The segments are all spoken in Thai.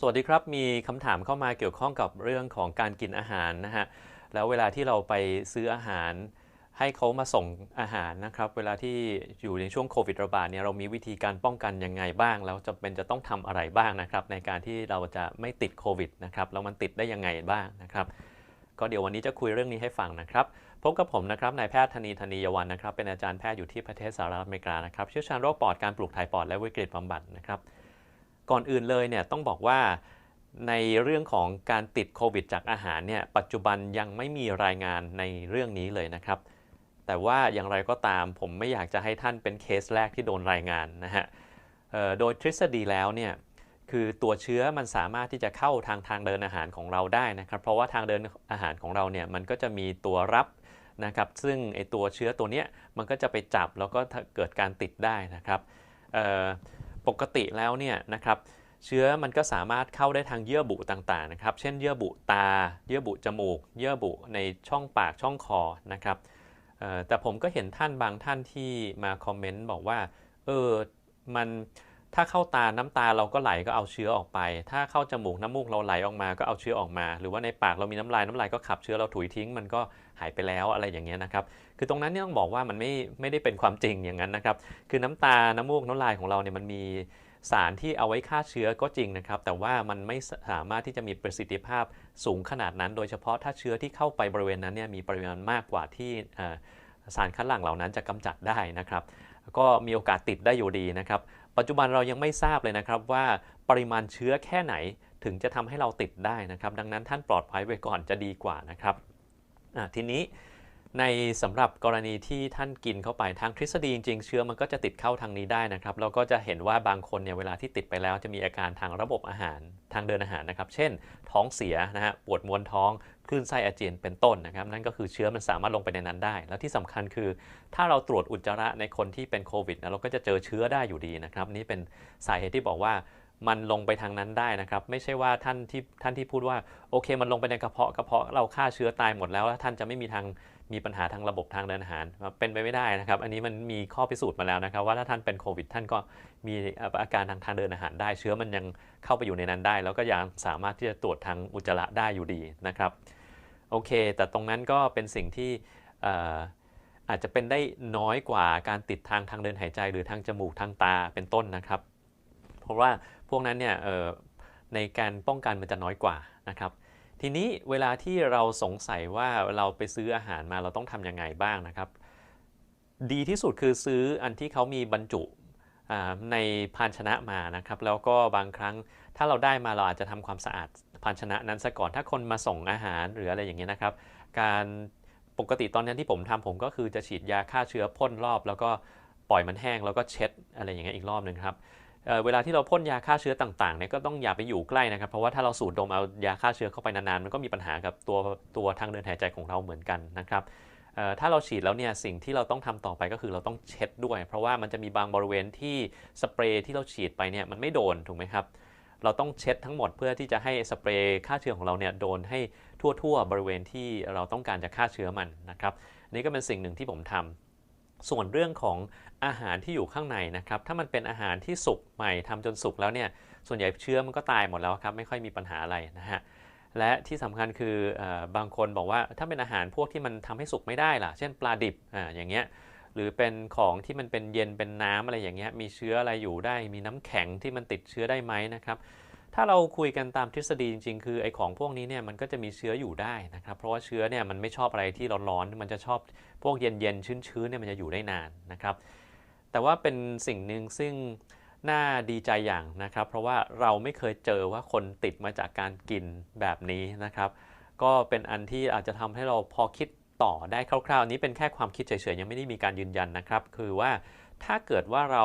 สวัสดีครับ มีคำถามเข้ามาเกี่ยวข้องกับเรื่องของการกินอาหารนะฮะ แล้วเวลาที่เราไปซื้ออาหาร ให้เขามาส่งอาหารนะครับ เวลาที่อยู่ในช่วงโควิดระบาดเนี่ยเรามีวิธีการป้องกันยังไงบ้าง แล้วจะเป็นจะต้องทำอะไรบ้างนะครับ ในการที่เราจะไม่ติดโควิดนะครับ แล้วมันติดได้ยังไงบ้างนะครับ ก็เดี๋ยววันนี้จะคุยเรื่องนี้ให้ฟังนะครับ พบกับผมนะครับ นายแพทย์ธนีธนียวันนะครับ เป็นอาจารย์แพทย์อยู่ที่ประเทศสหรัฐอเมริกานะครับ เชี่ยวชาญโรคปอด การปลูกถ่ายปอด และวิกฤตบำบัดนะครับ ก่อนอื่นเลยเนี่ยต้องบอกว่าในเรื่องของการติดโควิดจากอาหารเนี่ยปัจจุบันยังไม่มีรายงานในเรื่องนี้เลยนะครับ แต่ว่าอย่างไรก็ตามผมไม่อยากจะให้ท่านเป็นเคสแรกที่โดนรายงานนะฮะโดยทฤษฎีแล้วเนี่ยคือตัวเชื้อมันสามารถที่จะเข้าทางทางเดินอาหารของเราได้นะครับ เพราะว่าทางเดินอาหารของเราเนี่ยมันก็จะมีตัวรับนะครับซึ่งไอตัวเชื้อตัวเนี้ยมันก็จะไปจับแล้วก็เกิดการติดได้นะครับ ปกติแล้วเนี่ยนะครับเชื้อมันก็สามารถเข้าได้ทางเยื่อบุต่างๆนะครับ เช่นเยื่อบุตา เยื่อบุจมูก เยื่อบุในช่องปากช่องคอนะครับแต่ผมก็เห็นท่านบางท่านที่มาคอมเมนต์บอกว่า เออ มัน ถ้าเข้าตาน้ำตาเราก็ไหลก็เอาเชื้อออกไป ถ้าเข้าจมูกน้ำมูกเราไหลออกมาก็เอาเชื้อออกมา หรือว่าในปากเรามีน้ำลายน้ำลายก็ขับเชื้อเราถุยทิ้ง มันก็หายไปแล้วอะไรอย่างเงี้ยนะครับ คือตรงนั้นเนี่ยต้องบอกว่ามันไม่ไม่ได้เป็นความจริงอย่างนั้นนะครับ คือน้ำตาน้ำมูกน้ำลายของเราเนี่ยมันมีสารที่เอาไว้ฆ่าเชื้อก็จริงนะครับ แต่ว่ามันไม่สามารถที่จะมีประสิทธิภาพสูงขนาดนั้น โดยเฉพาะถ้าเชื้อที่เข้าไปบริเวณนั้นเนี่ยมีปริมาณมากกว่าที่สารคัดหลั่งเหล่านั้นจะกำจัดได้นะครับ ก็มีโอกาสติดได้อยู่ดีนะครับปัจจุบันเรายังไม่ทราบเลยนะครับว่าปริมาณเชื้อแค่ไหนถึงจะทำให้เราติดได้นะครับ ดังนั้นท่านปลอดภัยไว้ก่อนจะดีกว่านะครับทีนี้ ในสำหรับกรณีที่ท่านกินเข้าไปทางทฤษฎีจริงๆเชื้อมันก็จะติดเข้าทางนี้ได้นะครับเราก็จะเห็นว่าบางคนเนี่ยเวลาที่ติดไปแล้วจะมีอาการทางระบบอาหารทางเดินอาหารนะครับ เช่น ท้องเสียนะฮะปวดมวนท้องคลื่นไส้อาเจียนเป็นต้นนะครับ นั่นก็คือเชื้อมันสามารถลงไปในนั้นได้ แล้วที่สำคัญคือ ถ้าเราตรวจอุจจาระในคนที่เป็นโควิดนะเราก็จะเจอเชื้อได้อยู่ดีนะครับ นี่เป็นสาเหตุที่บอกว่ามันลงไปทางนั้นได้นะครับ ไม่ใช่ว่าท่านที่ท่านที่พูดว่าโอเค มันลงไปในกระเพาะกระเพาะเราฆ่าเชื้อตายหมดแล้วแล้วท่านจะไม่มีทาง มีปัญหาทางระบบทางเดินอาหาร เป็นไปไม่ได้นะครับ อันนี้มันมีข้อพิสูจน์มาแล้วนะครับ ว่าถ้าท่านเป็นโควิด ท่านก็มีอาการทางทางเดินอาหารได้ เชื้อมันยังเข้าไปอยู่ในนั้นได้ แล้วก็ยังสามารถที่จะตรวจทางอุจจาระได้อยู่ดีนะครับโอเค แต่ตรงนั้นก็เป็นสิ่งที่อาจจะเป็นได้น้อยกว่าการติดทางทางเดินหายใจ หรือทางจมูกทางตาเป็นต้นนะครับ เพราะว่าพวกนั้นเนี่ยในการป้องกันมันจะน้อยกว่านะครับ ทีนี้เวลาที่เราสงสัยว่าเราไปซื้ออาหารมาเราต้องทำยังไงบ้างนะครับ ดีที่สุดคือซื้ออันที่เขามีบรรจุในภาชนะมานะครับ แล้วก็บางครั้งถ้าเราได้มาเราอาจจะทำความสะอาดภาชนะนั้นซะก่อนถ้าคนมาส่งอาหารหรืออะไรอย่างเงี้ยนะครับ การปกติตอนนี้นที่ผมทำผมก็คือจะฉีดยาฆ่าเชื้อพ่นรอบ แล้วก็ปล่อยมันแห้งแล้วก็เช็ดอะไรอย่างเงี้ยอีกรอบหนึ่งครับ เวลาที่เราพ่นยาฆ่าเชื้อต่างๆเนี่ยก็ต้องอย่าไปอยู่ใกล้นะครับ เพราะว่าถ้าเราสูดดมเอายาฆ่าเชื้อเข้าไปนานๆมันก็มีปัญหากับตัวตัวทางเดินหายใจของเราเหมือนกันนะครับถ้าเราฉีดแล้วเนี่ยสิ่งที่เราต้องทำต่อไปก็คือเราต้องเช็ดด้วย เพราะว่ามันจะมีบางบริเวณที่สเปรย์ที่เราฉีดไปเนี่ยมันไม่โดนถูกไหมครับเราต้องเช็ดทั้งหมดเพื่อที่จะให้สเปรย์ฆ่าเชื้อของเราเนี่ยโดนให้ทั่วๆ บริเวณที่เราต้องการจะฆ่าเชื้อมันนะครับนี่ก็เป็นสิ่งหนึ่งที่ผมทำ ส่วนเรื่องของอาหารที่อยู่ข้างในนะครับ ถ้ามันเป็นอาหารที่สุกใหม่ทำจนสุกแล้วเนี่ย ส่วนใหญ่เชื้อมันก็ตายหมดแล้วครับ ไม่ค่อยมีปัญหาอะไรนะฮะ และที่สำคัญคืออบางคนบอกว่าถ้าเป็นอาหารพวกที่มันทำให้สุกไม่ได้ล่ะ เช่นปลาดิบอ่าอย่างเงี้ย หรือเป็นของที่มันเป็นเย็นเป็นน้ำอะไรอย่างเงี้ย มีเชื้ออะไรอยู่ได้ มีน้ำแข็งที่มันติดเชื้อได้ไหมนะครับ ถ้าเราคุยกันตามทฤษฎีจริง ๆ คือไอ้ของพวกนี้เนี่ยมันก็จะมีเชื้ออยู่ได้นะครับ เพราะว่าเชื้อเนี่ยมันไม่ชอบอะไรที่ร้อนๆมันจะชอบพวกเย็นๆชื้นๆเนี่ยมันจะอยู่ได้นานนะครับ แต่ว่าเป็นสิ่งหนึ่งซึ่งน่าดีใจอย่างนะครับ เพราะว่าเราไม่เคยเจอว่าคนติดมาจากการกินแบบนี้นะครับ ก็เป็นอันที่อาจจะทำให้เราพอคิดต่อได้คร่าวๆนี้เป็นแค่ความคิดเฉยๆยังไม่ได้มีการยืนยันนะครับ คือว่าถ้าเกิดว่าเรา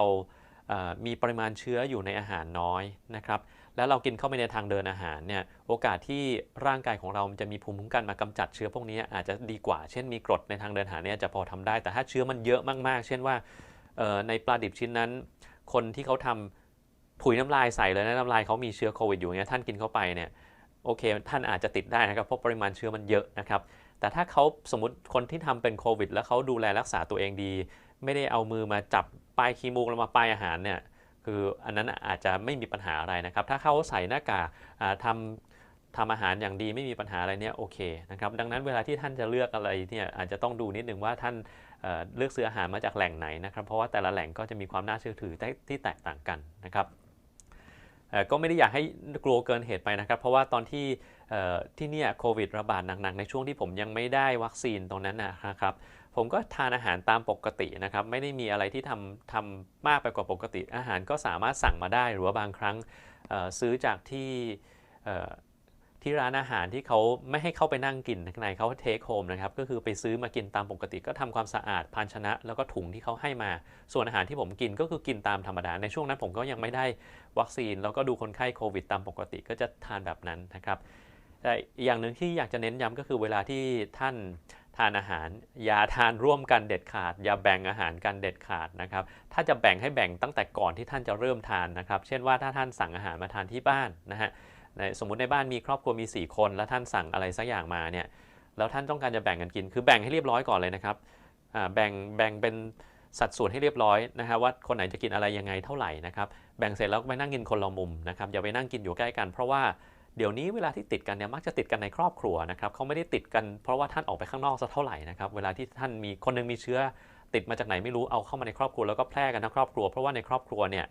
มีปริมาณเชื้ออยู่ในอาหารน้อยนะครับแล้วเรากินเข้าไปในทางเดินอาหารเนี่ยโอกาสที่ร่างกายของเราจะมีภูมิคุ้มกันมากำจัดเชื้อพวกนี้อาจจะดีกว่า เช่นมีกรดในทางเดินอาหารเนี่ยจะพอทำได้ แต่ถ้าเชื้อมันเยอะมากๆ เช่นว่าในปลาดิบชิ้นนั้น คนที่เขาทำผุยน้ำลายใส่เลยนะน้ำลายเขามีเชื้อโควิดอยู่เงี้ยท่านกินเข้าไปเนี่ยโอเค ท่านอาจจะติดได้นะครับเพราะปริมาณเชื้อมันเยอะนะครับแต่ถ้าเขาสมมติคนที่ทำเป็นโควิด แล้วเขาดูแลรักษาตัวเองดี ไม่ได้เอามือมาจับ ปลายคีมูกแล้วมาปลายอาหารเนี่ยคืออันนั้นอาจจะไม่มีปัญหาอะไรนะครับ ถ้าเขาใส่หน้ากากทำทำอาหารอย่างดีไม่มีปัญหาอะไรเนี่ยโอเคนะครับดังนั้นเวลาที่ท่านจะเลือกอะไรเนี่ยอาจจะต้องดูนิดนึงว่าท่านเลือกซื้ออาหารมาจากแหล่งไหนนะครับเพราะว่าแต่ละแหล่งก็จะมีความน่าเชื่อถือที่แตกต่างกันนะครับก็ไม่ได้อยากให้กลัวเกินเหตุไปนะครับ เพราะว่าตอนที่ที่นี่โควิดระบาดหนักๆ ในช่วงที่ผมยังไม่ได้วัคซีนตรงนั้นนะครับ ผมก็ทานอาหารตามปกตินะครับ ไม่ได้มีอะไรที่ทำทำมากไปกว่าปกติ อาหารก็สามารถสั่งมาได้ หรือว่าบางครั้งซื้อจากที่ที่ร้านอาหารที่เขาไม่ให้เข้าไปนั่งกินข้างในเขาเทคโฮมนะครับ ก็คือไปซื้อมากินตามปกติ ก็ทำความสะอาดภาชนะ แล้วก็ถุงที่เขาให้มา ส่วนอาหารที่ผมกินก็คือกินตามธรรมดา ในช่วงนั้นผมก็ยังไม่ได้วัคซีน แล้วก็ดูคนไข้โควิดตามปกติ ก็จะทานแบบนั้นนะครับแต่อย่างหนึ่งที่อยากจะเน้นย้ำก็คือเวลาที่ท่าน ทานอาหารอย่าทานร่วมกันเด็ดขาด อย่าแบ่งอาหารกันเด็ดขาดนะครับ ถ้าจะแบ่งให้แบ่งตั้งแต่ก่อนที่ท่านจะเริ่มทานนะครับ เช่นว่าถ้าท่านสั่งอาหารมาทานที่บ้านนะฮะสมมุติในบ้านมีครอบครัวมี 4 คน แล้วท่านสั่งอะไรสักอย่างมาเนี่ยแล้วท่านต้องการจะแบ่งกันกิน คือแบ่งให้เรียบร้อยก่อนเลยนะครับแบ่งแบ่งเป็นสัดส่วนให้เรียบร้อยนะครับว่าคนไหนจะกินอะไรยังไงเท่าไหร่นะครับแบ่งเสร็จแล้วไปนั่งกินคนละมุมนะครับอย่าไปนั่งกินอยู่ใกล้กันเพราะว่า เดี๋ยวนี้เวลาที่ติดกันเนี่ยมักจะติดกันในครอบครัวนะครับเขาไม่ได้ติดกันเพราะว่าท่านออกไปข้างนอกสักเท่าไหร่นะครับเวลาที่ท่านมีคนนึงมีเชื้อติดมาจากไหนไม่รู้เอาเข้ามาในครอบครัวแล้วก็แพร่กันทั้งครอบครัว เพราะว่าในครอบครัวเนี่ย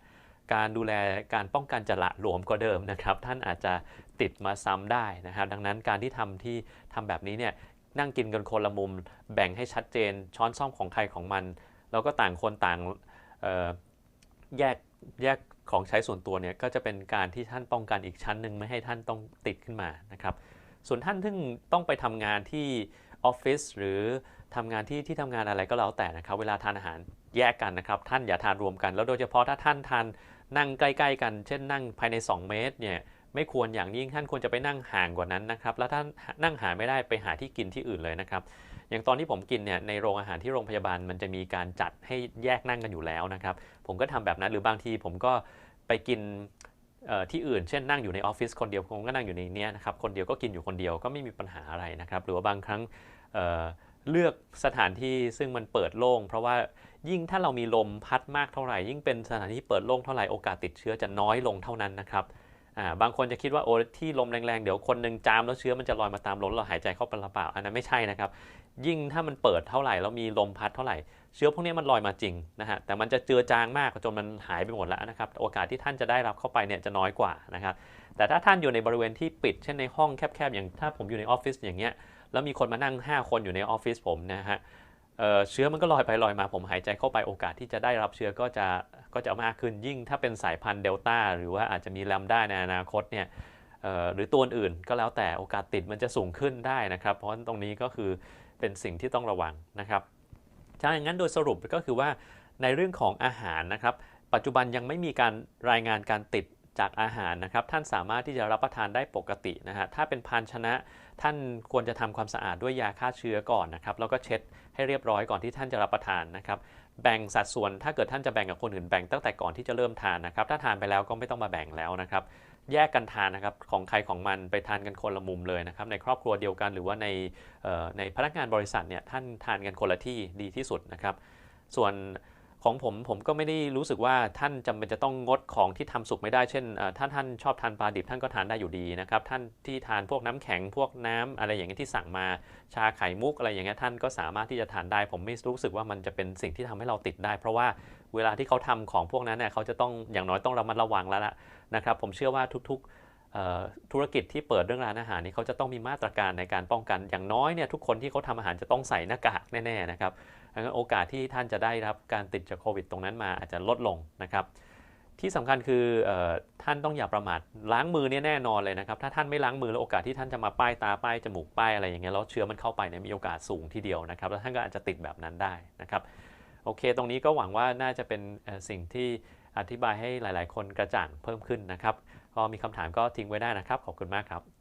การดูแลการป้องกันจะละหลวมกว่าเดิมนะครับท่านอาจจะติดมาซ้ำได้นะครับดังนั้นการที่ทำที่ทำแบบนี้เนี่ยนั่งกินกันคนละมุมแบ่งให้ชัดเจน ช้อนซ่อมของใครของมัน แล้วก็ต่างคนต่างแยกแยก ของใช้ส่วนตัวเนี่ยก็จะเป็นการที่ท่านป้องกันอีกชั้นหนึ่งไม่ให้ท่านต้องติดขึ้นมานะครับส่วนท่านที่ต้องไปทำงานที่ออฟฟิศหรือทำงานที่ที่ทำงานอะไรก็แล้วแต่นะครับ เวลาทานอาหารแยกกันนะครับ ท่านอย่าทานรวมกัน แล้วโดยเฉพาะถ้าท่านทานนั่งใกล้ๆ กัน เช่นนั่งภายใน 2 เมตรเนี่ยไม่ควรอย่างยิ่งท่านควรจะไปนั่งห่างกว่านั้นนะครับ แล้วท่านนั่งหาไม่ได้ไปหาที่กินที่อื่นเลยนะครับ อย่างตอนที่ผมกินเนี่ยในโรงอาหารที่โรงพยาบาลมันจะมีการจัดให้แยกนั่งกันอยู่แล้วนะครับผมก็ทำแบบนั้นหรือบางทีผมก็ไปกินที่อื่นเช่นนั่งอยู่ในออฟฟิศคนเดียวผมก็นั่งอยู่ในนี้นะครับคนเดียวก็กินอยู่คนเดียวก็ไม่มีปัญหาอะไรนะครับหรือว่าบางครั้งเเลือกสถานที่ซึ่งมันเปิดโล่งเพราะว่ายิ่งถ้าเรามีลมพัดมากเท่าไหร่ ยิ่งเป็นสถานที่เปิดโล่งเท่าไหร่โอกาสติดเชื้อจะน้อยลงเท่านั้นนะครับบางคนจะคิดว่าโอ้ที่ลมแรงๆ เดี๋ยวคนหนึ่งจามแล้วเชื้อมันจะลอยมาตามลมเราหายใจเข้าไปหรือเปล่าอันนั้นไม่ใช่นะครับ ยิ่งถ้ามันเปิดเท่าไหร่แล้วมีลมพัดเท่าไหร่ เชื้อพวกนี้มันลอยมาจริงนะฮะแต่มันจะเจือจางมากจนมันหายไปหมดแล้วนะครับโอกาสที่ท่านจะได้รับเข้าไปเนี่ยจะน้อยกว่านะครับแต่ถ้าท่านอยู่ในบริเวณที่ปิดเช่นในห้องแคบๆอย่างถ้าผมอยู่ในออฟฟิศอย่างเงี้ยแล้วมีคนมานั่ง 5 คนอยู่ในออฟฟิศผมนะฮะเชื้อมันก็ลอยไปลอยมาผมหายใจเข้าไปโอกาสที่จะได้รับเชื้อก็จะก็จะมากขึ้นยิ่งถ้าเป็นสายพันธุ์เดลต้าหรือว่าอาจจะมีแลมด้าในอนาคตเนี่ย หรือตัวอื่นก็แล้วแต่โอกาสติดมันจะสูงขึ้นได้นะครับ เพราะตรงนี้ก็คือเป็นสิ่งที่ต้องระวังนะครับถ้าอย่างนั้นโดยสรุปก็คือว่าในเรื่องของอาหารนะครับ ปัจจุบันยังไม่มีการรายงานการติดจากอาหารนะครับ ท่านสามารถที่จะรับประทานได้ปกตินะฮะถ้าเป็นภาชนะท่านควรจะทำความสะอาดด้วยยาฆ่าเชื้อก่อนนะครับแล้วก็เช็ดให้เรียบร้อยก่อนที่ท่านจะรับประทานนะครับแบ่งสัดส่วนถ้าเกิดท่านจะแบ่งกับคนอื่นแบ่งตั้งแต่ก่อนที่จะเริ่มทานนะครับ ถ้าทานไปแล้วก็ไม่ต้องมาแบ่งแล้วนะครับ แยกกันทานนะครับของใครของมันไปทานกันคนละมุมเลยนะครับในครอบครัวเดียวกันหรือว่าในในพนักงานบริษัทเนี่ยท่านทานกันคนละที่ดีที่สุดนะครับส่วนของผมผมก็ไม่ได้รู้สึกว่าท่านจำเป็นจะต้องงดของที่ทำสุกไม่ได้เช่นถ้าท่านชอบทานปลาดิบท่านก็ทานได้อยู่ดีนะครับท่านที่ทานพวกน้ำแข็งพวกน้ำอะไรอย่างเงี้ยที่สั่งมาชาไข่มุกอะไรอย่างเงี้ยท่านก็สามารถที่จะทานได้ ผมไม่รู้สึกว่ามันจะเป็นสิ่งที่ทำให้เราติดได้ เพราะว่า เวลาที่เขาทำของพวกนั้นเนี่ยเขาจะต้องอย่างน้อยต้องระมัดระวังแล้วล่ะนะครับผมเชื่อว่าทุกๆธุรกิจที่เปิดเรื่องร้านอาหารนี่เขาจะต้องมีมาตรการในการป้องกัน อย่างน้อยเนี่ยทุกคนที่เขาทำอาหารจะต้องใส่หน้ากากแน่ๆนะครับดังนั้นโอกาสที่ท่านจะได้รับการติดจากโควิดตรงนั้นมาอาจจะลดลงนะครับที่สำคัญคืออท่านต้องอย่าประมาทล้างมือเนี่ยแน่นอนเลยนะครับ ถ้าท่านไม่ล้างมือแล้วโอกาสที่ท่านจะมาป้ายตาป้ายจมูกป้ายอะไรอย่างเงี้ยแล้วเชื้อมันเข้าไปเนี่ยมีโอกาสสูงทีเดียวนะครับ แล้วท่านก็อาจจะติดแบบนั้นได้นะครับ โอเค ตรงนี้ก็หวังว่าน่าจะเป็นสิ่งที่อธิบายให้หลาย ๆ คนกระจ่างเพิ่มขึ้นนะครับพอมีคำถามก็ทิ้งไว้ได้นะครับ ขอบคุณมากครับ